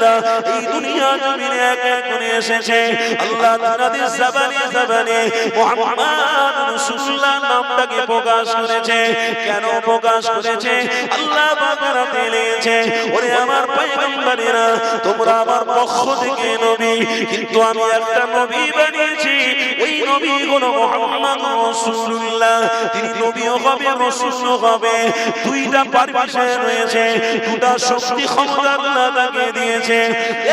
নবীরা এই দুনিয়া জমিনে এক এক করে এসেছে। আল্লাহ তাদের জবানে জবানে মুহাম্মদ রাসূলুল্লাহ নামটাকে প্রকাশ করেছে। কেন প্রকাশ করেছে? আল্লাহ বাগারা দিয়েছে ওরে আমার পয়গম্বরেরা, তোমরা আমার পক্ষ থেকে নবী, কিন্তু আমি একটা নবী বানিয়েছি। নবী মুহাম্মদ রাসূলুল্লাহ। তিনি হবে হবে। দুইটা রয়েছে, দুটা শক্তি ক্ষমতা আল্লাহ তাকে দিয়েছে।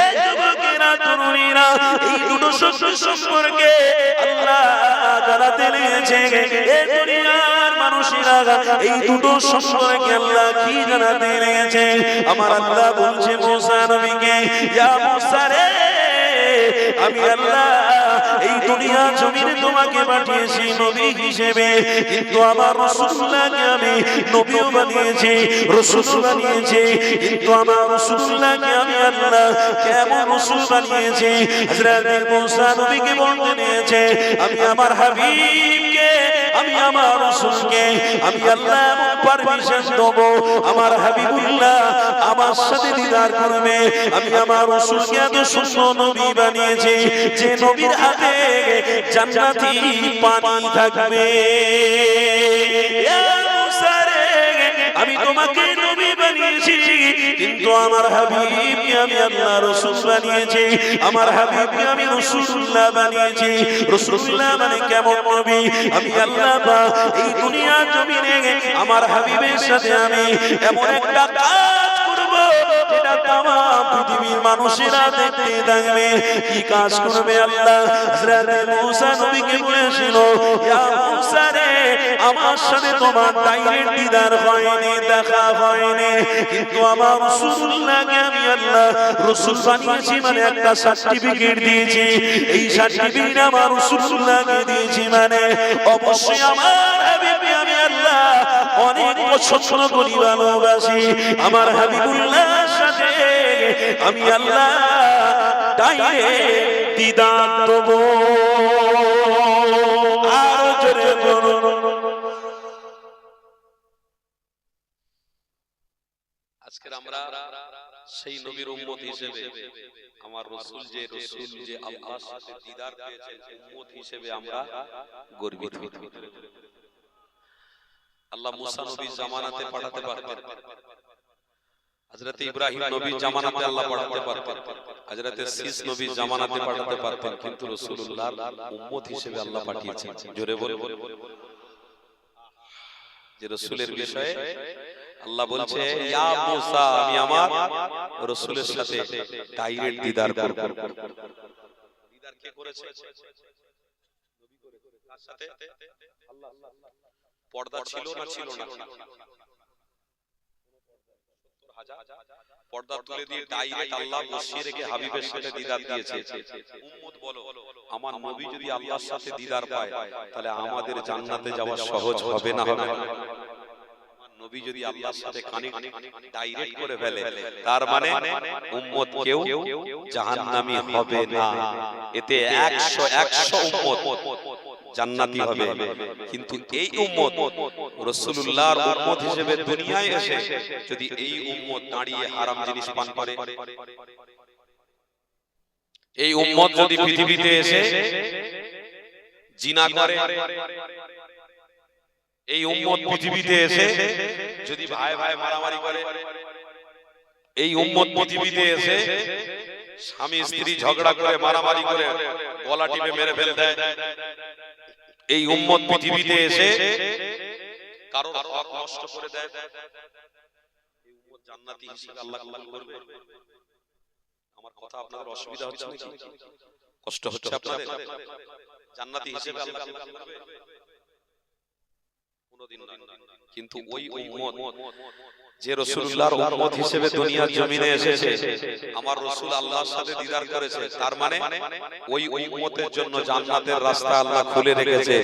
এই যুবকেরা, তরুণীরা, এই দুটো শক্তি সম্পর্কে আল্লাহ এই দুনিয়ার মানুষেরা, এই দুটো সম্পর্কে আল্লাহ কি জানাতে আমার আল্লাহ বলছে নবীকে, ইয়া রে আমি আল্লাহ এই দুনিয়া জমিনে তোমাকে পাঠিয়েছি নবী হিসেবে। কিন্তু আমার রসুল্লাহকে আমি নবীও বানিয়েছি রসুল বানিয়েছি। কিন্তু আমার রসুল্লাহকে আমি আল্লাহ কেমন রসুল বানিয়েছি? হযরত মুসা নবীকে বলতে নিয়েছে আমি আমার হাবিবকে আমি আমার রসুলকে আমি আল্লাহ পারমিশন দেবো। আমার হাবিবুল্লাহ আমার সাথে দিদার করবে। আমি আমার রসুলকে এত সুন্দর নবী বানিয়েছি। যে নবীর হাতে জান্নাতি পানি থাকবে। আমি তোমাকে বানিয়েছি কিন্তু আমার আমি আমার আমি বানিয়েছি। মানে কেমন নবী? আমি আল্লাহ এই দুনিয়া জমিনে আমার হাবিবের সাথে আমি এমন একটা কাজ পৃথিবীর মানুষেরা দেখতে থাকবে কি কাজ করবে আল্লাহ? নবীকে বলেছিল, ইয়া আমার সাথে তোমার ডাইরেক্ট দিদার হয়নি, দেখা হয়নি। কিন্তু আমার রাসূলুল্লাহকে আমি আল্লাহ রাসূল বানিয়েছি মানে একটা সার্টিফিকেট দিয়েছি। এই সার্টিফিকেট আমার রাসূলুল্লাহকে দিয়েছি মানে অবশ্যই আমার আমি আল্লাহ অনেক পছন্দ করি ভালোবাসি আমার হাবিবুল্লাহর সাথে আমি আল্লাহ ডাইরেক্ট দিদার দেবো আরও জোরে আজকের আমরা সেই নবীর উম্মত হিসেবে, আমার রসুল যে রসুল, যে আল্লাহর সাথে দিদার পেয়েছেন, উম্মত হিসেবে আমরা গর্বিত। আল্লাহ মুসা নবী জামানাতে পাঠাতে পারতেন। হযরত ইব্রাহিম নবী জামানাতে আল্লাহ পাঠাতে পারতেন। হযরত সিস নবী জামানাতে পাঠাতে পারতেন। কিন্তু রাসূলুল্লাহ উম্মত হিসেবে আল্লাহ পাঠিয়েছেন। জোরে বলে যে রাসূলের বিষয়ে আল্লাহ বলছে ইয়া মুসা আমি আমার রাসূলের সাথে ডাইরেক্ট দিদার করব। দিদার কে করেছে? নবী কার সাথে? আল্লাহ পর্দা ছিল না ছিল না পর্দা তুলে দিয়ে ডাইরেক্ট আল্লাহ বসিয়ে রেখে হাবিবের সাথে দিদার দিয়েছে। উম্মত বলো আমার নবী যদি আল্লাহর সাথে দিদার পায় তাহলে আমাদের জান্নাতে যাওয়া সহজ হবে না হবে আমার নবী যদি আল্লাহর সাথে কানেক্ট ডাইরেক্ট করে ফেলে তার মানে উম্মত কেউ জাহান্নামী হবে না। এতে 100 100 উম্মত জান্নাতি হবে। কিন্তু এই উম্মত রাসূলুল্লাহর উম্মত হিসেবে দুনিয়ায় এসে যদি এই উম্মত দাঁড়িয়ে হারাম জিনিস পান করে এই উম্মত যদি পৃথিবীতে এসে জিনা করে এই উম্মত পৃথিবীতে এসে যদি ভাই ভাই মারামারি করে এই উম্মত পৃথিবীতে এসে স্বামী স্ত্রী ঝগড়া করে মারামারি করে গলা টিপে মেরে ফেল দেয়। এই উম্মত পৃথিবীতে এসে কারও হক নষ্ট করে দেয়। এই উম্মত জান্নাতি হিসেবে আল্লাহ কবুল করবে। আমার কথা আপনাদের অসুবিধা হচ্ছে নাকি? কষ্ট হচ্ছে আপনাদের? জান্নাতি হিসেবে আল্লাহ কবুল করবে। কিন্তু ওই উম্মত যে রাসূলুল্লাহর উম্মত হিসেবে দুনিয়ার জমিনে এসেছে। আমার রাসূল আল্লাহর সাথে দিদার করেছে। তার মানে ওই উম্মতের জন্য জান্নাতের রাস্তা আল্লাহ খুলে রেখেছে।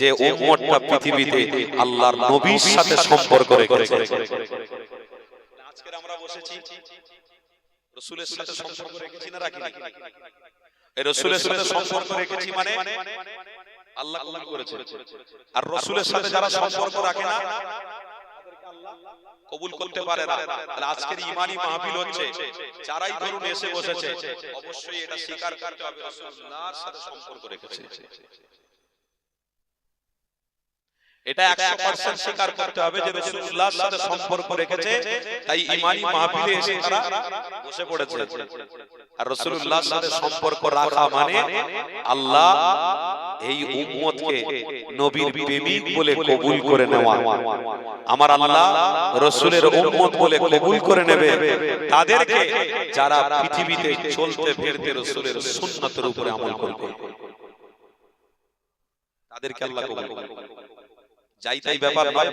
যে উম্মতটা পৃথিবীতে আল্লাহর নবীর সাথে সম্পর্ক রেখেছে। আজকে আমরা বসেছি রাসূলের সাথে সম্পর্ক রেখেছি না রাখিনি এই রাসূলের সাথে সম্পর্ক রেখেছি মানে আল্লাহ কবুল করেছে। আর রসুলের সাথে যারা সম্পর্ক রাখে না কবুল করতে পারে না। তাহলে আজকের ইমানি মাহফিল হচ্ছে। যারাই ধরুন এসে বসেছে অবশ্যই এটা স্বীকার করতে হবে রাসূলুল্লাহর সাথে সম্পর্ক রেখেছে। এটা একশো পার্সেন্ট স্বীকার করতে হবে যে রসুল্লাহর সাথে সম্পর্ক রেখেছে তাই ইমানি মাহফিলে এসে তারা বসে পড়েছে। আর রসুল্লাহর সাথে সম্পর্ক রাখা মানে আল্লাহ এই উম্মতকে নবীর প্রেমিক বলে কবুল করে নেওয়া। আমার আল্লাহ রসুলের উম্মত বলে কবুল করে নেবে। তাদেরকে যারা পৃথিবীতে চলতে ফিরতে রসুলের সুন্নতের উপরে আমল করবে। তাদেরকে আল্লাহ কবুল করবে। যাই তাই ব্যাপার নয়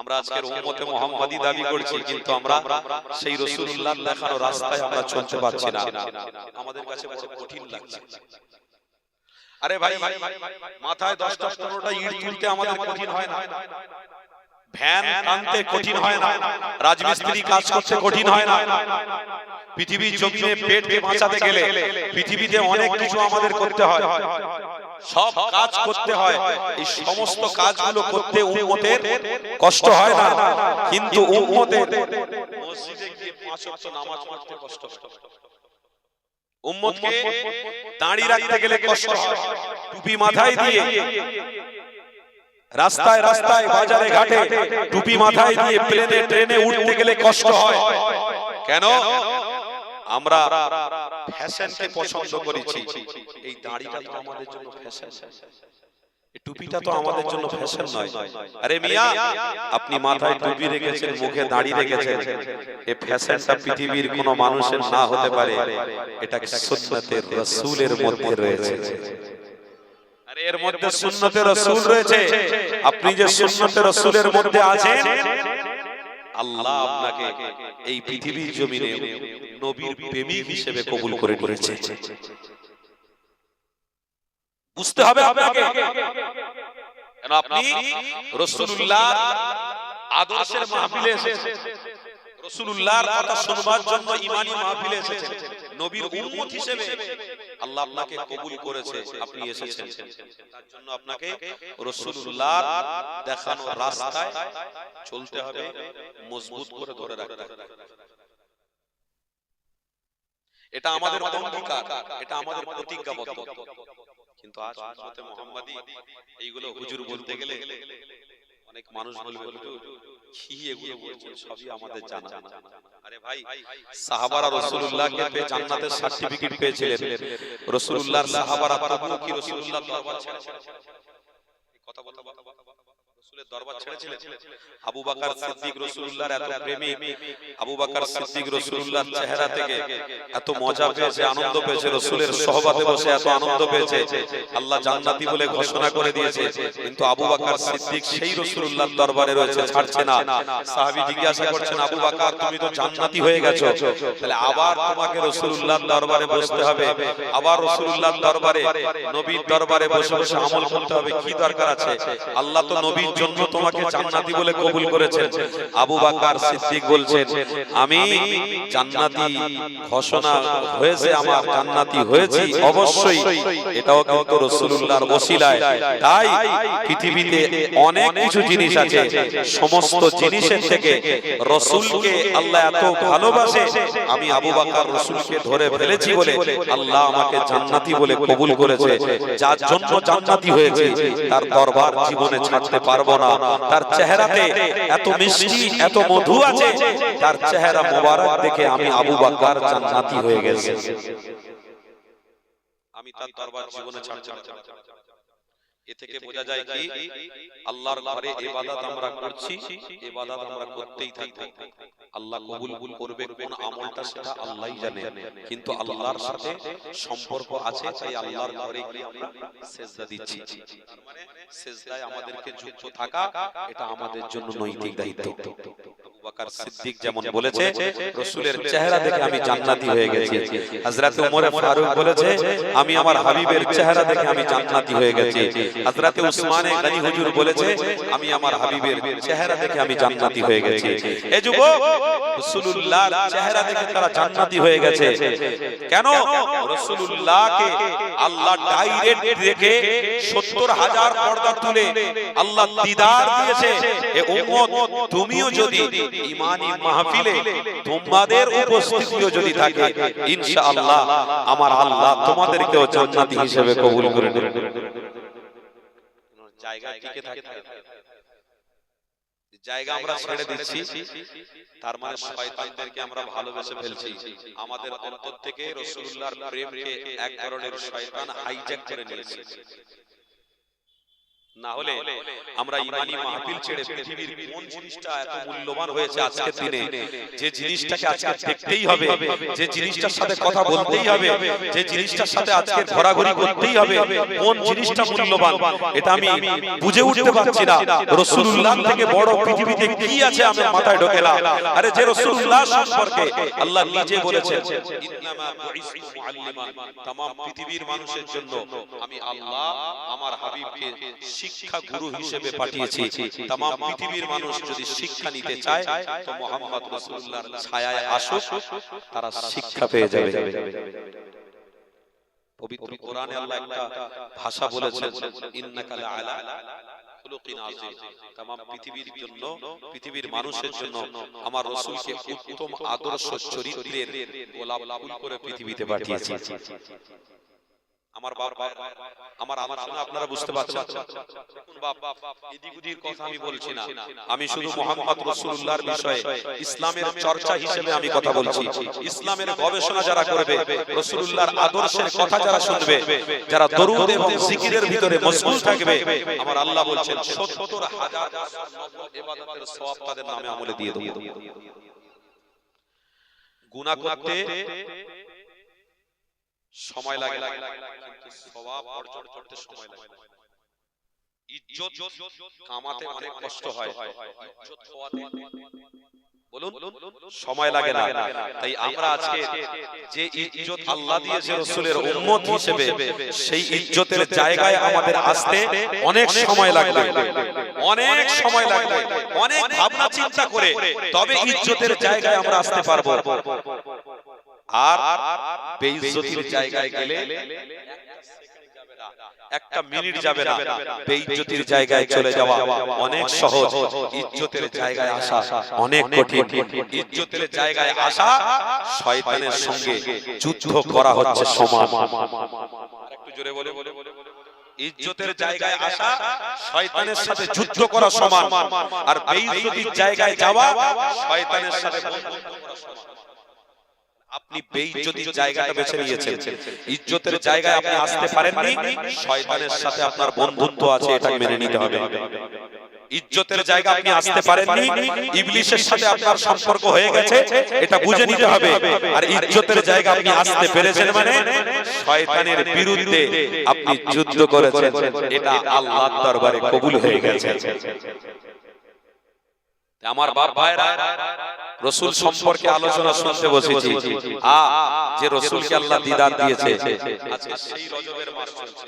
আমরা আজকের উম্মতে মোহাম্মদী দাবি করছি কিন্তু আমরা সেই রাসূলুল্লাহ দেখানো রাস্তায় আমরা চলতে পারছি না। আমাদের কাছে বড় কঠিন লাগছে। আরে ভাই মাথায় 10টা 15টা ইট তুলতে আমাদের কঠিন হয় না। ভ্যান টানতে কঠিন হয় না। রাজমিস্ত্রি কাজ করতে কঠিন হয় না। পৃথিবীর জমিনে পেটকে বাঁচাতে গেলে পৃথিবীতে অনেক কিছু আমাদের করতে হয়। সব কাজ করতে হয়। এই সমস্ত কাজগুলো করতে উম্মতের কষ্ট হয় না। কিন্তু উম্মতের মসজিদে গিয়ে পাঁচ ওয়াক্ত নামাজ পড়তে কষ্ট উম্মতকে দাঁড়িয়ে রাখতে গেলে কষ্ট হয়। টুপি মাথায় দিয়ে। রাস্তায় রাস্তায় বাজারে ঘাটে টুপি মাথায় দিয়ে প্লেনে ট্রেনে উঠতে গেলে কষ্ট হয়। কেন? আমরা ফ্যাশনকে পছন্দ করেছি। এই দাড়িটা তো আমাদের জন্য ফ্যাশন টুপিটা তো আমাদের জন্য ফ্যাশন নয়। আরে মিয়া আপনি মাথায় টুপি রেখেছেন মুখে দাড়ি রেখেছেন। এই ফ্যাশনটা পৃথিবীর কোনো মানুষের না হতে পারে। এটা সুন্নতের রাসূলের মধ্যে রয়েছে। আরে এর মধ্যে সুন্নতের রাসূল রয়েছে। আপনি যে সুন্নতের রাসূলের মধ্যে আছেন আল্লাহ আপনাকে এই পৃথিবীর জমিনে নবীর প্রেমিক হিসেবে কবুল করে নিয়েছে। বুঝতে হবে আপনাকে। কেন আপনি রাসূলুল্লাহর আদর্শের মাহফিলে এসেছেন? রাসূলুল্লাহর কথা শুনবার জন্য ঈমানি মাহফিলে এসেছেন। নবীর উম্মত হিসেবে আল্লাহ আপনাকে কবুল করেছে, আপনি এসেছেন। তার জন্য আপনাকে রাসূলুল্লাহর দেখানো রাস্তায় চলতে হবে, মজবুত করে ধরে রাখতে হবে। এটা আমাদের অঙ্গীকার এটা আমাদের প্রতিজ্ঞাবদ্ধ। কিন্তু আজ উম্মতে মুহাম্মাদি এইগুলো হুজুর বলতে গেলে অনেক মানুষ বলবে কি এগুলো বলছেন? সবই আমাদের জানা। আরে ভাই সাহাবারা রাসূলুল্লাহকে পেয়ে জান্নাতের সার্টিফিকেট পেয়েছিলেন। রাসূলুল্লাহর সাহাবারা তবুও কি রাসূলুল্লাহ দরবার ছেড়েছিলেন এই কথা বলতে রাসূলের দরবার ছেড়েছিলেন। আবু বকর সিদ্দিক রাসূলুল্লাহর এত প্রেমী আবু বকর সিদ্দিক রাসূলুল্লাহর চেহারা থেকে এত মজা পেয়েছে আনন্দ পেয়েছে রাসূলের সহবাতে বসে এত আনন্দ পেয়েছে। আল্লাহ জান্নাতি বলে ঘোষণা করে দিয়েছে কিন্তু আবু বকর সিদ্দিক সেই রাসূলুল্লাহর দরবারে রয়েছে ছাড়ছে না। সাহাবী জিজ্ঞাসা করছেন আবু বকর তুমি তো জান্নাতি হয়ে গেছো। তাহলে আবার তোমাকে রাসূলুল্লাহর দরবারে বসতে হবে আবার রাসূলুল্লাহর দরবারে নবীর দরবারে বসে বসে আমল করতে হবে। কি দরকার আছে আল্লাহ তো নবীর জন্য তোমাকে জান্নাতি বলে কবুল করেছেন। আবু বকর সিদ্দিক বলছেন, আমি জান্নাতি ঘোষণা হয়েছে, আমার জান্নাতি হয়েছি, অবশ্যই এটাও কিন্তু রাসূলুল্লাহর ওসিলায়। তাই পৃথিবীতে অনেক কিছু জিনিস আছে, সমস্ত জিনিসের থেকে রাসূলকে আল্লাহ এত ভালোবাসে, আমি আবু বকর রাসূলকে ধরে ফেলেছি বলে আল্লাহ আমাকে জান্নাতি বলে কবুল করেছে। যার জন্য জান্নাতি হয়েছে, তার দরবার জীবনে ছাড়তে পারব না তার চেহারাতে এত মিষ্টি, এত মধু আছে, তার চেহারা মোবারক দেখে আমি আবু বকর জান্নাতি হয়ে গেছি আমি তার দরবার জীবনে না। এ থেকে বোঝা যায় কি? আল্লাহর ঘরে ইবাদত আমরা করছি ইবাদত আমরা করতেই থাকব আল্লাহ কবুল করবে কোন আমলটা সেটা আল্লাহই জানে। কিন্তু আল্লাহর সাথে সম্পর্ক আছে তাই আল্লাহর ঘরে গিয়ে আমরা সেজদা দিচ্ছি। মানে সেজদায় আমাদেরকে যুক্ত থাকা এটা আমাদের জন্য নৈতিক দায়িত্ব। বাকার সিদ্দিক যেমন বলেছে রসুলের চেহারা দেখে আমি জান্নাতি হয়ে গেছি। হযরত ওমর ফারুক বলেছে আমি আমার হাবিবের চেহারা দেখে আমি জান্নাতি হয়ে গেছি। হযরত উসমানে গনি হুজুর বলেছে আমি আমার হাবিবের চেহারা দেখে আমি জান্নাতি হয়ে গেছি। এ যুবক রাসূলুল্লাহর চেহারা দেখে তারা জান্নাতি হয়ে গেছে। কেন? রাসূলুল্লাহকে আল্লাহ ডাইরেক্ট দেখে 70 হাজার পর্দা তুলে আল্লাহ দিদার দিয়েছে। এ উম্মত তুমিও যদি ইমানি মাহফিলে তোমাদের উপস্থিতিও যদি থাকে, ইনশাআল্লাহ আমার আল্লাহ তোমাদেরকেও জান্নাতি হিসেবে কবুল করে নেবেন জায়গা টিকে থাকতে জায়গা আমরা ছেড়ে দিচ্ছি, তার মানে শয়তানদেরকে আমরা ভালোবেসে ফেলছি। আমাদের অন্তর থেকে রাসূলুল্লাহর প্রেমকে এক ধরনের শয়তান হাইজ্যাক করে নিয়েছে। না হলে আমরা ইমানি মাহফিল ছেড়ে পৃথিবীর কোন জিনিসটা এত মূল্যবান হয়েছে আজকের দিনে? যে জিনিসটাকে আজকে দেখতেই হবে যে জিনিসটার সাথে কথা বলতেই হবে যে জিনিসটার সাথে আজকে ঘোরাঘুরি করতেই হবে কোন জিনিসটা মূল্যবান? এটা আমি বুঝে উঠতে পারছি না। রসুল্লাহ থেকে বড় পৃথিবীতে কি আছে আমি মাথায় ঢোকেলা আরে যে রসুল্লাহ সম্পর্কে আল্লাহ নিজে বলেছে তাম পৃথিবীর মানুষের জন্য আমি আল্লাহ আমার হাবিবকে শিক্ষা গুরু হিসেবে পাঠিয়েছি। তাম পৃথিবীর মানুষ যদি শিক্ষা নিতে চায় তো মোহাম্মদ রসুল্লাহর ছায়ায় আসুক তারা শিক্ষা পেয়ে যাবে। পবিত্র কোরআনে আল্লাহ একটা ভাষা বলেছেন ইন্নাকাল আলা পৃথিবীর জন্য পৃথিবীর মানুষের জন্য আমার রসুলকে উত্তম আদর্শ চরিত্রের গোলাপ করে পৃথিবীতে পাঠিয়েছি। আমার বাপ আমার আলোচনা আপনারা বুঝতে পারছেন। এদিক কথা আমি বলছি না। আমি শুধু মোহাম্মদ রাসূলুল্লাহর বিষয়ে ইসলামের চর্চা হিসেবে আমি কথা বলছি। ইসলামের গবেষণা যারা করবে রাসূলুল্লাহর আদর্শের কথা যারা শুনবে যারা দরুদ এবং জিকিরের ভিতরে মশগুল থাকবে আমার আল্লাহ বলছেন 70 হাজার ইবাদতের সওয়াব তাদের নামে আমলে দিয়ে দেব। গুনাহ করতে সময় লাগে কিন্তু স্বভাব অর্জন করতে সময় লাগে। ইজ্জত কামাতে অনেক কষ্ট হয়। ইজ্জত হওয়াতে বলুন সময় লাগে না। তাই আমরা আজকে যে ইজ্জত আল্লাহ দিয়েছে রাসূলের উম্মত হিসেবে সেই ইজ্জতের জায়গায় আমাদের আসতে অনেক সময় লাগবে। অনেক সময় লাগবে। অনেক ভাবনা চিন্তা করে তবে ইজ্জতের জায়গায় আমরা আসতে পারব। আর বেইজ্জতির জায়গায় গেলে একটা মিনিট যাবে না। বেইজ্জতির জায়গায় চলে যাওয়া অনেক সহজ। ইজ্জতের জায়গায় আসা অনেক কঠিন। ইজ্জতের জায়গায় আসা শয়তানের সঙ্গে যুদ্ধ করা হচ্ছে সমান একটু জোরে বলে বলে ইজ্জতের জায়গায় আসা শয়তানের সাথে যুদ্ধ করা সমান আর বেইজ্জতির জায়গায় যাওয়া শয়তানের সাথে বন্ধুত্ব করা সমান আপনি বেইজ্জতির জায়গাটা বেছে নিয়েছেন। ইজ্জতের জায়গায় আপনি আসতে পারেননি। শয়তানের সাথে আপনার বন্ধুত্ব আছে এটা মেনে নিতে হবে। ইজ্জতের জায়গা আপনি আসতে পারেননি। ইবলিশের সাথে আপনার সম্পর্ক হয়ে গেছে। এটা বুঝে নিতে হবে। আর ইজ্জতের জায়গা আপনি আসতে পেরেছেন মানে শয়তানের বিরুদ্ধে আপনি যুদ্ধ করেছেন। এটা আল্লাহর দরবারে কবুল হয়ে গেছে। আমার বাপ ভাইরা রসুল সম্পর্কে আলোচনা শুনতে বসেছি। আ যে রসুলকে আল্লাহ দিদার দিয়েছে। আজকে সেই রজবের মাস চলছে।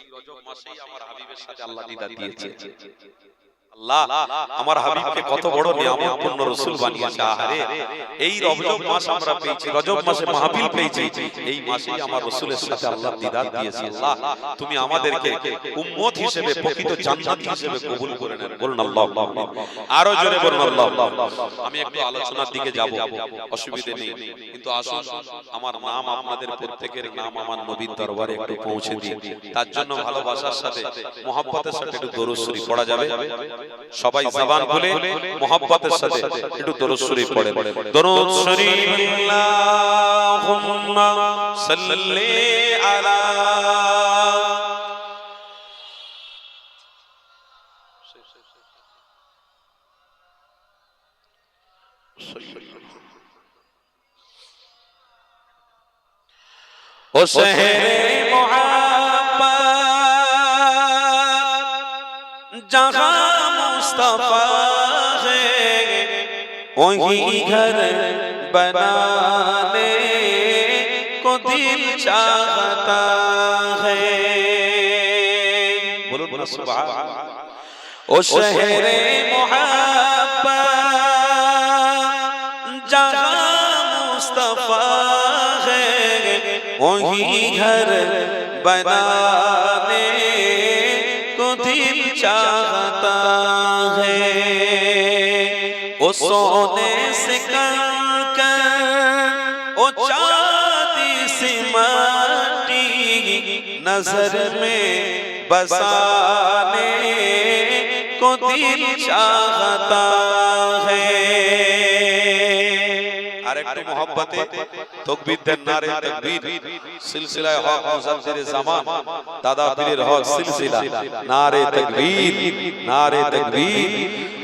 এই রজব মাসেই আমার হাবিবের সাথে আল্লাহ দিদার দিয়েছে। আমার হাবিবকে কত বড় নিয়ামতপূর্ণ রাসূল বানিয়েছে। আরে এই রজব মাস আমরা পেয়েছি রজব মাসে মাহফিল পেয়েছি। এই মাসেই আমার রাসূলের সাথে আল্লাহ দিদার দিয়েছে। আল্লাহ তুমি আমাদেরকে উম্মত হিসেবে প্রকৃত জান্নাতি হিসেবে কবুল করে নেন। বলুন আল্লাহ। আরও জোরে বলুন আল্লাহ। আমি একটু আলোচনার দিকে যাব। অসুবিধা নেই। কিন্তু আসুন আমার নাম আপনাদের প্রত্যেকের নাম আমার নবীর দরবারে একটু পৌঁছে দিই। তার জন্য ভালোবাসার সাথে মোহাব্বতের সাথে একটু দরুদ শরীফ পড়া যাবে। সবাই জবান খুলে মোহাব্বতের সাথে একটু দরুদ শরীফ পড়েন। দরুদ শরীফ আল্লাহুম্মা সাল্লি আলা ও শহরে मुस्तफा है वही घर बनाने को दिल चाहता है बोलो बोलो सुभान ओ शहरे मोहब्बत जहाँ मुस्तफा है वही घर बनाने को दिल चाहता سونے سے کر سمٹی نظر میں بسانے کو دل چاہتا ہے۔ আরেকটু মহব্বতে তকবীর দেন নারে তকবীর সিলসিলায় হক মুজাদ্দির জামান দাদা পীরের হক সিলসিলা নারে তকবীর নারে তকবীর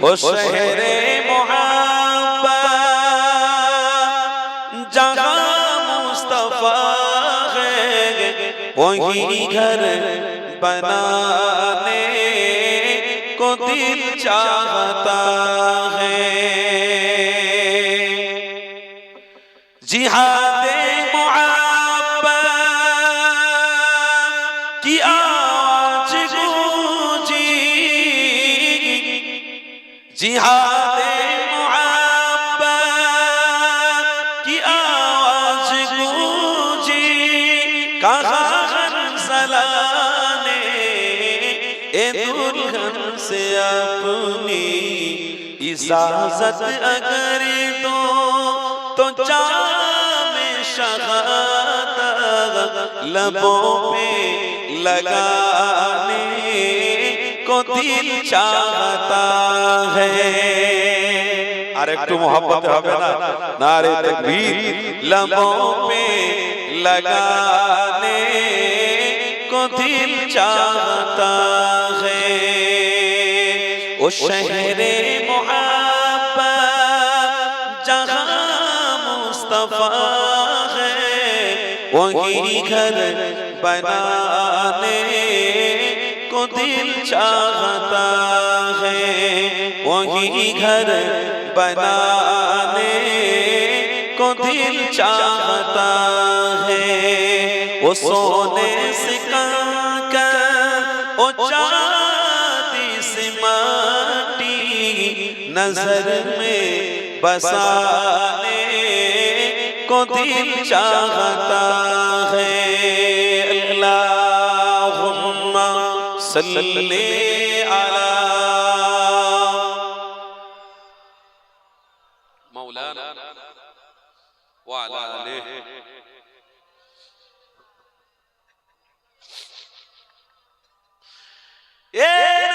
ও শহরে মোহাম্মদ जहां मुस्तफा है वही घर बनाने को दिल चाहता है जिहादे मोहब्बत की आवाज गूंजी जिहादे मोहब्बत की आवाज गूंजी कहा सलाने ए दुल्हन से अपनी इजाजत अगर दो तो जाम शहादत लबों पे लगाने को दिल चाहता है আর একটু মোহাম্মত হবে না নারে তকবীর লবों पे लगाने को दिल चाहता है ओ शहरे मोहब्बत जहां मुस्तफा وہی گھر بنانے کو دل چاہتا ہے وہی گھر بنانے کو دل چاہتا ہے وہ سونے سے کر وہ چاندی نظر میں بسانے को दिल चाहता है अल्लाहुम्मा सल्ले अला मौलाना वाला ए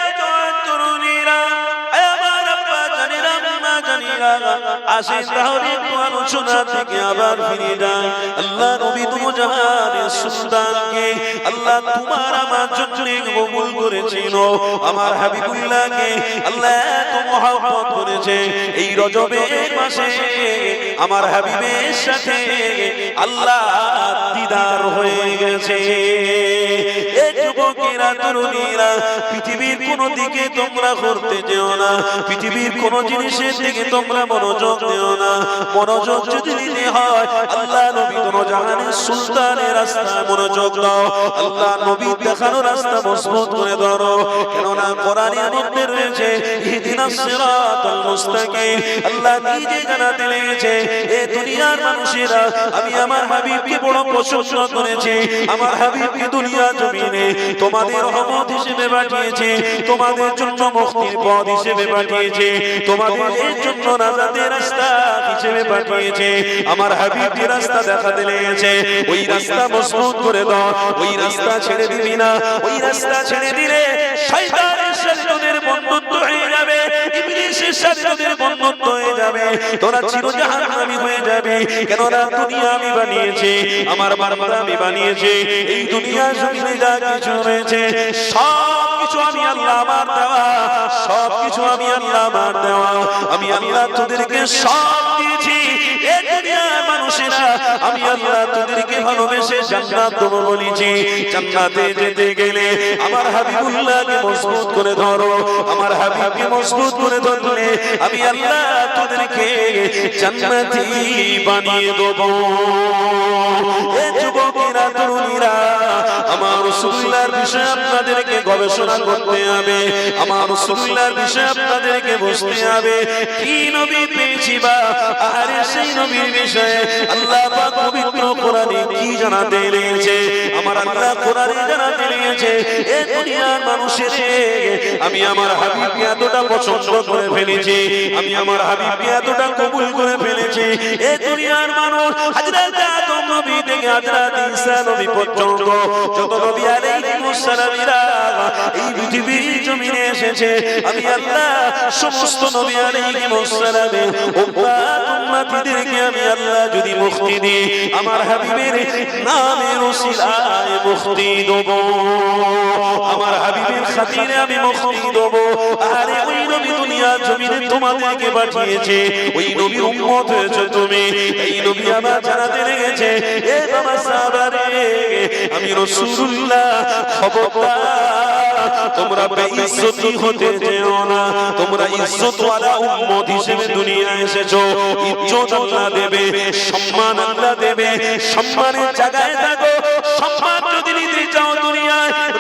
এই রজবের মাসে আমার হাবিবের সাথে আল্লাহ দিদার হয়ে গেছে। যুবকেরা, তরুণীরা, পৃথিবীর কোন দিকে তোমরা করতে যেও না, পৃথিবীর কোন জিনিসের দিকে তোমরা মনোযোগ দিও না। মনোযোগ যদি দিতে হয়, আল্লাহ নবী জাহানের সুলতানের রাস্তা মনোযোগ দাও। আল্লাহ নবী দেখানো রাস্তা মজবুত করে ধরো। কেননা কোরআনের মধ্যে রয়েছে ইহদিনাস সিরাতাল মুস্তাকিম। আল্লাহ নিজে জানাতে লেগেছে, এ দুনিয়ার মানুষেরা, আমি আমার হাবিবকে বড় প্রশংসা করেছি। আমার হাবিবকে দুনিয়া জমিনে তোমাদের রহমত হিসেবে পাঠিয়েছে, তোমাদের জন্য মুক্তির পথ হিসেবে পাঠিয়েছে, তোমাদের জন্য নাজাতের রাস্তা হিসেবে পাঠিয়েছে। আমার হাবিবের রাস্তা দেখাতে লেগেছে। ওই রাস্তা মজবুত করে দাও। ওই রাস্তা ছেড়ে দিবি না। ওই রাস্তা ছেড়ে দিলে শয়তানের শত্রুদের বন্ধুত্ব হয়ে যাবে। হয়ে যাবে। তোরা চিরজাহান্নামী হয়ে যাবে। কেননা দুনিয়া আমি বানিয়েছি, আমার বান্দা আমি বানিয়েছি। এই দুনিয়া জমিনে যা কিছু রয়েছে, সব আমি আল্লাহ আমার দেওয়া সব কিছু আমি আল্লাহ আমার দেওয়া। আমি আল্লাহ তোদেরকে সব দিয়েছি আমি আল্লাহ তোদেরকে ভালোবেসে জান্নাত দেবো বলেছি। জান্নাতে যেতে গেলে আমার হাবিবুল্লাহকে মজবুত করে ধরো। আমার হাবিবকে মজবুত করে ধরলে আমি আল্লাহ তোদেরকে জান্নাতি বানিয়ে দেবো। এ যুবকেরা তরুণীরা, আমার বিষয়ে আপনাদেরকে গবেষণা করতে হবে। আমার বিষয়ে আপনাদেরকে হবে, কি নবী পেয়েছি বা আরে সেই নবীর বিষয়ে আল্লাহ পবিত্র কোরআনে কি জানাতে আমার আল্লাহ কোরআনে জানাতে এ দুনিয়ার মানুষের আমি আমার হাবিবকে এতটা পছন্দ করে ফেলেছি, আমি আমার হাবিবকে এতটা কবুল করে ফেলেছি, এ দুনিয়ার মানুষ আদম নবী যত নবী এই পৃথিবীর জমিনে এসেছে, আমি আল্লাহ সমস্ত নবী উম্মত আমি আল্লাহ যদি মুক্তি দিই, আমার হাবিবের নামের ওসিলায় মুক্তি দেব। আমার হাবিবের খাতিরে আমি মুক্তি দেব আরে ওই নবী দুনিয়া জমিনে তোমাদেরকে পাঠিয়েছে। ওই নবীর উম্মত হয়েছে তুমি। এই নবী আমার জানাতে লেগেছে, এ বাবা সাহাবারে আমি রাসূলুল্লাহ, খবরদার। তোমরা বেইজ্জতি হতে যেও না। তোমরা ইজ্জতওয়ালা উম্মত হিসেবে দুনিয়ায় এসেছ। ইজ্জত আল্লাহ দেবে, সম্মান আল্লাহ দেবে, সম্মানের জায়গায় থাকো।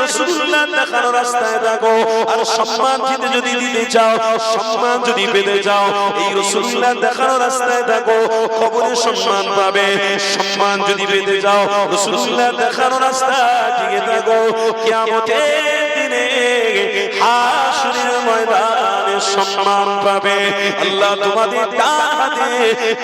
রাসূলুল্লাহ দেখানো রাস্তায় থাকো। আর সম্মান যদি যদি দিতে চাও, সম্মান যদি পেতে চাও, এই রাসূলুল্লাহ দেখানো রাস্তায় থাকো, কবরে সম্মান পাবে। সম্মান যদি পেতে চাও, রাসূলুল্লাহ দেখানো রাস্তা ঠিক থাকো। কিয়ামতের দিনে হাসরের ময়দানে সম্মান পাবে। আল্লাহ তোমাদের ডানে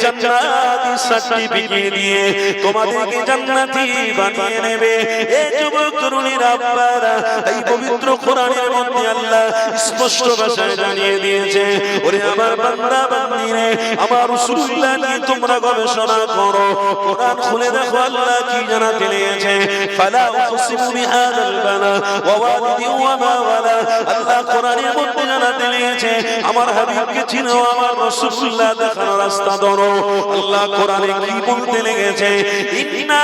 জান্নাতি সার্টিফিকেট দিয়ে তোমাদেরকে জান্নাতি বানিয়ে নেবে। এই যুবক, তরুণীরা আব্বারা, এই পবিত্র কোরআনের মধ্যে আল্লাহ স্পষ্ট ভাষায় জানিয়ে দিয়েছে, ওরে আমার বান্দা, বান্দিরে, আমার রাসূলুল্লাহ নিয়ে তোমরা গবেষণা করো। কোরআন খুলে দেখো, আল্লাহ কি জানাতে লেগেছে ফালা উকসিমু বিহাদাল বালা, ওয়া ওয়ালিদি ওয়া মা ওয়ালা আল্লাহ কোরআনের মধ্যে দিয়েছে, আমার হাবিবকে চিনো, আমার রাসূলুল্লাহ রাস্তা ধরো। আল্লাহ কোরআনে কি বলতে লেগেছে? ইন্না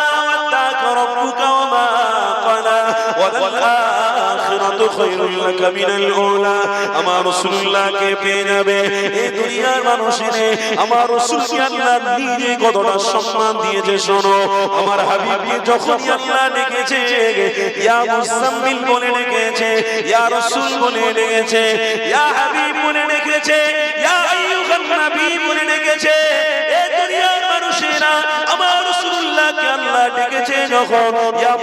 ওয়া মা ক্বালা ওয়াল-আখিরাতু খায়রুল লাকা মিনাল উলা আমার রাসূলুল্লাহকে পেয়ে যাবে এই দুনিয়ার মানুষের আমার রাসূলকে আল্লাহ নিজে কতটা সম্মান দিয়েছে শোনো। আমার হাবিবকে যখন আল্লাহ ডেকেছে, ইয়া মুসাম্মিল বলে ডেকেছে, ইয়া রাসূল বলে ডেকেছে, ইয়া হাবিব বলে ডেকেছে, ইয়া আইয়ুহান নবী বলে ডেকেছে। এই দুনিয়ার আমার আল্লাহ ডেকেছে যখন ইয়া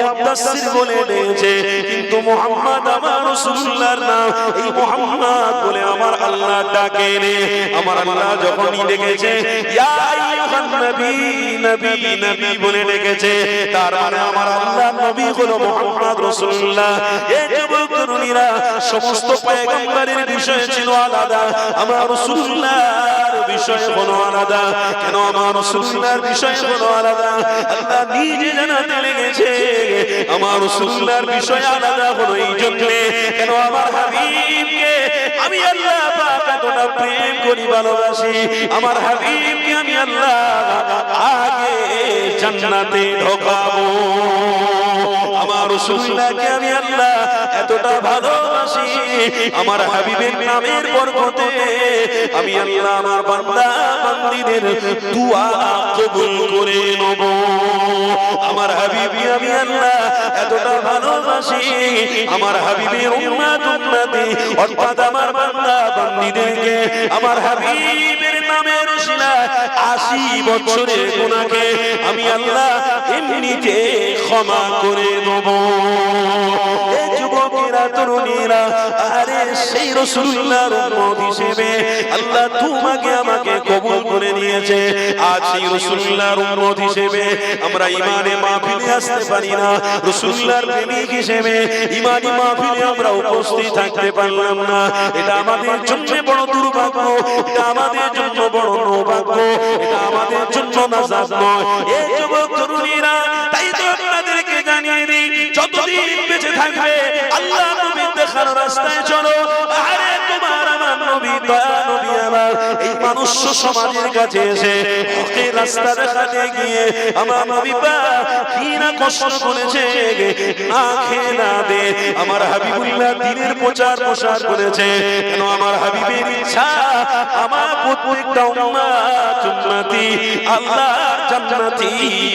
বলে ডেকেছে কিন্তু মুহাম্মদ আমার নাম এই মুহাম্মদ বলে আমার আল্লাহ আমার আল্লাহ যখনই ডেকেছে, ইয়া আইয়ুহান নবী নবী নবী বলে ডেকেছে। তার মানে আমার আল্লাহ নবী হলো মুহাম্মদ এই যুবক, তরুণীরা, সমস্ত পয়গম্বরের বিষয় ছিল আলাদা। আমার রাসূলুল্লাহর বিষয় হলো আলাদা। কেন আমার রাসূলুল্লাহর বিষয় হলো আলাদা। আল্লাহ নিজে জানাতে লেগেছে আমার রাসূলুল্লাহর বিষয় আলাদা হলো এই জন্য, কেন আমার হাবিবকে আমি আল্লাহ পাক প্রেম করি, ভালোবাসি। আমার হাবিবকে আমি আল্লাহ আগে জান্নাতে ঢোকাবো। রাসূলুল্লাহকে আমি আল্লাহ এতটা ভালোবাসি। আমার হাবিবের নামের বরকতে আমি আল্লাহ আমার বান্দা বান্দীদের কবুল করে নেব। আমার হাবিবি আমি আল্লাহ এতটা ভালোবাসি। আমার হাবিবের উম্মত উম্মতি অর্থাৎ আমার বান্দা বান্দীদেরকে আমার হাবিবের উসিলায় আশি বছরের গুণাকে আমি আল্লাহ এমনিতে ক্ষমা করে দেব। যুবকেরা তরুণীরা সেই রসুল্লাহর উম্মত হিসেবে আল্লাহ তোমাকে আমাকে কবুল করে নিয়েছে। আজ সেই রসুল্লাহর উম্মত হিসেবে আমরা ইমানে মাহফিলে আসতে পারি না। রসুল্লাহর প্রেমিক হিসেবে ইমানি মাহফিলে আমরা উপস্থিত থাকতে পারলাম না। এটা আমাদের জন্য বড় দুর্ভাগ্য, এটা আমাদের জন্য বড় সৌভাগ্য এটা আমাদের জন্য নাজাত নয়। এই যুবক তরুণীরা তাই তো আপনাদেরকে জানিয়ে দিই, যতদিন বেঁচে থাকবে, আল্লাহ দেখার রাস্তায় চলো। আরে, তোমার আমার নবী, দয়া নবী আমার। এই সমাজের কাছে এসে হকের রাস্তা দেখাতে গিয়ে আমার নবী কি না কষ্ট করেছে না খেয়ে না দে। আমার হাবিবুল্লাহ দিনের প্রচার প্রসার করেছে। কেন আমার হাবিবের ইচ্ছা? আমার প্রত্যেকটা উম্মাত উম্মতি আল্লাহর জান্নাতি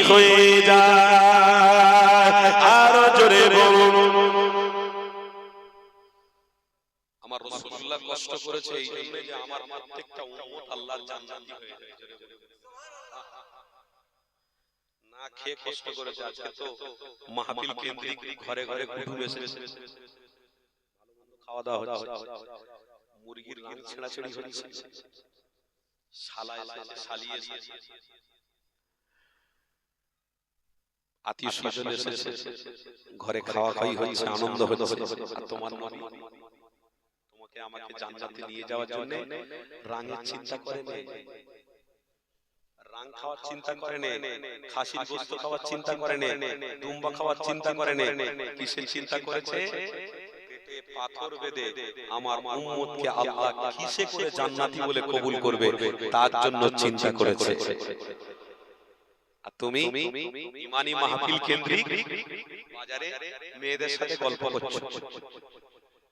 হয়ে যায়। কষ্ট করেছে এই জন্য যে আমার প্রত্যেকটা উম্মত আল্লাহর জান্নাতি হয়ে যায়। না খেয়ে কষ্ট করেছে আজকে তো মাহফিল কেন্দ্রিক ঘরে ঘরে কুটুম এসেছে। খাওয়া দাওয়া হচ্ছে। মুরগির ছেঁড়াছেড়ি হচ্ছে। শালা এসেছে শালি এসেছে। আত্মীয় স্বজন এসেছে। ঘরে খাওয়া খাওয়াই হয়েছে আনন্দ আর তোমার নবী? আমাকে জান্নাতে নিয়ে যাওয়ার জন্য রাঙের চিন্তা করে নে। রাং খাওয়ার চিন্তা করে নে। খাসির গোস্ত খাওয়ার চিন্তা করে নে। দুম্বা খাওয়ার চিন্তা করে নে। কিসের চিন্তা করেছে? পাথর বেঁধে। আমার উম্মতকে আল্লাহ কিসে করে জান্নাতি বলে কবুল করবে? তার জন্য চিন্তা করেছে। আর তুমি? ইমানি মাহফিল কেন্দ্রিক? বাজারে? মেয়েদের সাথে গল্প করছ।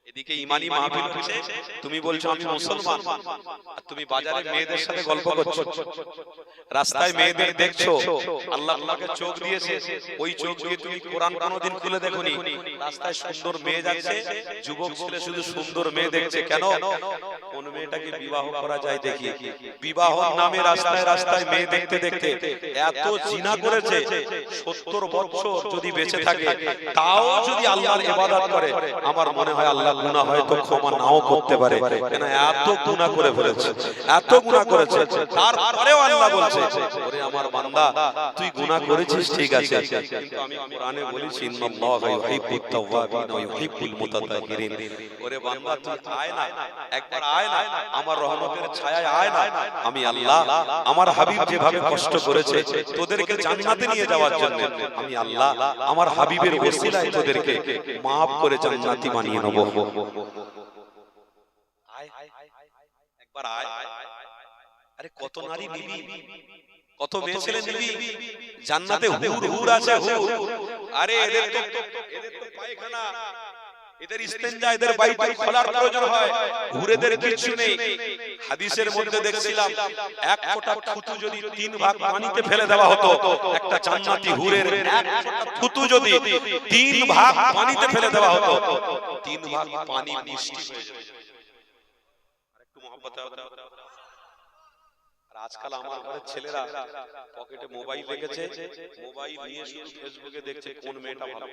এদিকে ইমানি মাহফিল হচ্ছে। তুমি বলছো আমি মুসলমান। আর তুমি বাজারে মেয়েদের সাথে গল্প করছ। রাস্তায় মেয়েদের দেখছ। আল্লাহ তোমাকে চোখ দিয়েছে। ওই চোখ দিয়ে তুমি কোরআন কোনোদিন খুলে দেখোনি। রাস্তায় সুন্দর মেয়ে যাচ্ছে। যুবক ছেলে শুধু সুন্দর মেয়ে দেখছে। কেন? কোন? মেয়েটাকে বিবাহ করা যায় দেখি। বিবাহ নামে রাস্তায় রাস্তায় মেয়ে দেখতে দেখতে এত জিনা করেছে। সত্তর বছর যদি বেঁচে থাকে তাও যদি আল্লাহর ইবাদত করে আমার মনে হয় আল্লাহ হয়তো ক্ষমা নাও করতে পারে। কেন এত করে ফেলেছে? এত করেছে। তারপরেও আল্লাহ বলছে, ওরে আমার বান্দা, তুই করেছিস, ঠিক আছে। আমি আল্লাহ, আমার তোদেরকে যাওয়ার জন্য আমার হাবিবের ওসিলায় তোদেরকে maaf করে জান্নাতি বানিয়ে নেব। একবার আয়। আরে কত নারী নিবি কত মেয়ে ছেলে নিবি জান্নাতে হুর হুর আছে হুর। আরে এদের তো এদের তো পায়খানা। এদের ইস্তেঞ্জা এদের বাইতুল খোলার প্রয়োজন হয়। হুরেদের কিছু নেই। হাদিসের মধ্যে দেখছিলাম এক ফোঁটা থুতু যদি তিন ভাগ পানিতে ফেলে দেওয়া হতো একটা জান্নাতি হুরের এক ফোঁটা থুতু যদি তিন ভাগ পানিতে ফেলে দেওয়া হতো তিন ভাগ পানি মিষ্টি হয়ে যেত আরেকটু মহব্বত আজকাল আমার ঘরের ছেলেরা পকেটে মোবাইল রেখেছে মোবাইল নিয়ে শুধু ফেসবুকে দেখছে কোন মেয়েটা ভালো।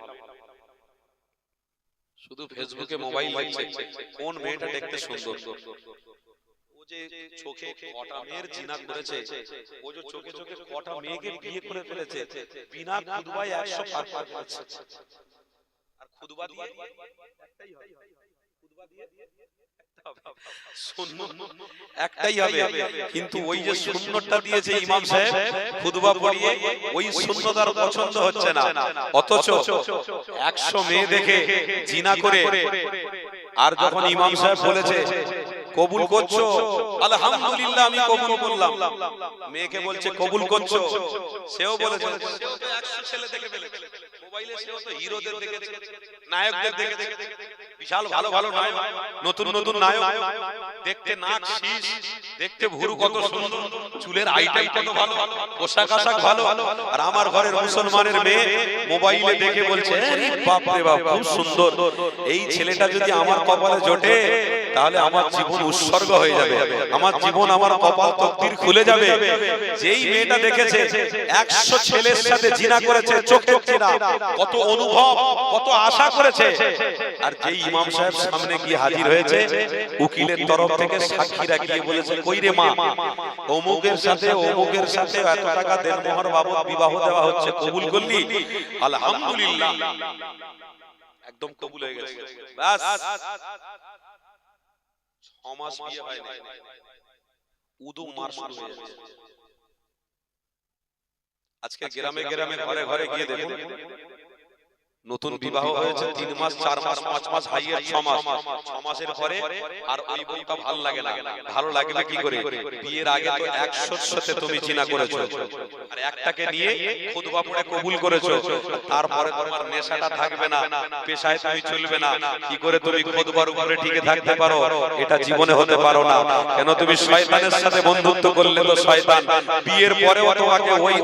শুধু ফেসবুকে মোবাইল লাগছে কোন মেয়েটা দেখতে সুন্দর? ও যে চোখে কটা মেয়ের জিনা করেছে ও যে চোখে চোখে কটা মেয়েকে বিয়ে করে ফেলেছে বিনা খুদবায় একশো পার পার করেছে। আর খুদবা দিয়ে একটাই হয়। একটাই হবে। কিন্তু ওই যে শূন্যটা দিয়েছে ইমাম সাহেব খুদবা পড়িয়ে ওই শূন্যতার পছন্দ হচ্ছে না। অথচ একশো মেয়ে দেখে জিনা করে আর যখন ইমাম সাহেব বলেছে কবুল করছ? আলহামদুলিল্লাহ আমি কবুল করলাম। মেয়েকে বলছে কবুল করছ? সেও বলেছে সেও তো 100 ছেলে দেখে ফেলেছে। মোবাইলে সেও তো হিরোদের দেখেছে নায়কদের দেখেছে বিশাল ভালো ভালো নায়ক নতুন নতুন নায়ক দেখতে নাক শীষ দেখতে ভুরু কত সুন্দর চুলের আইটাই কত ভালো পোশাক আশাক ভালো আর আমার ঘরের মুসলমানের মেয়ে মোবাইলে দেখে বলছে "আরে বাপ রে বাপ খুব সুন্দর এই ছেলেটা যদি আমার কপালে জোটে তাহলে আমার জীবন উৎসর্গ হয়ে যাবে। আমার জীবন আমার কপাল তকদির খুলে যাবে। যেই মেয়েটা দেখেছে একশো ছেলের সাথে জিনা করেছে চোখের জিনা কত অনুভব কত আশা করেছে। আর যেই ইমাম সাহেব সামনে গিয়ে হাজির হয়েছে উকিলের তরফ থেকে সাক্ষীরা গিয়ে বলেছে কই রে মা? অমুকের সাথে অমুকের সাথে এত টাকা দেন মোহর বাবদ বিবাহ দেওয়া হচ্ছে কবুল করলি আলহামদুলিল্লাহ একদম কবুল হয়ে গেছে ব্যাস ছ মাস বিয়ে হয়নি উদু মার শুরু হয়ে যাচ্ছে আজকে গ্রামে গ্রামে ঘরে ঘরে গিয়ে দেখুন। নতুন বিবাহ হয়েছে তিন মাস চার মাস পাঁচ মাস হাইয়ের ছ মাস। ছ মাসের পরে আর ওই বউটা ভালো লাগে না। ভালো লাগবে কি করে। বিয়ের আগে তো একশোর সাথে তুমি চিনা করেছ। আর একটাকে নিয়ে খুদবা পড়ে কবুল করেছ। তারপরে তোমার নেশাটা থাকবে না। পেশায় তুমি চলবে না। কি করে তুমি খুদবার উপরে টিকে থাকতে পারো? এটা জীবনে হতে পারো না। কেন তুমি শয়তানের সাথে বন্ধুত্ব করলে তো শয়তান। বিয়ের পরেও তোমাকে ওই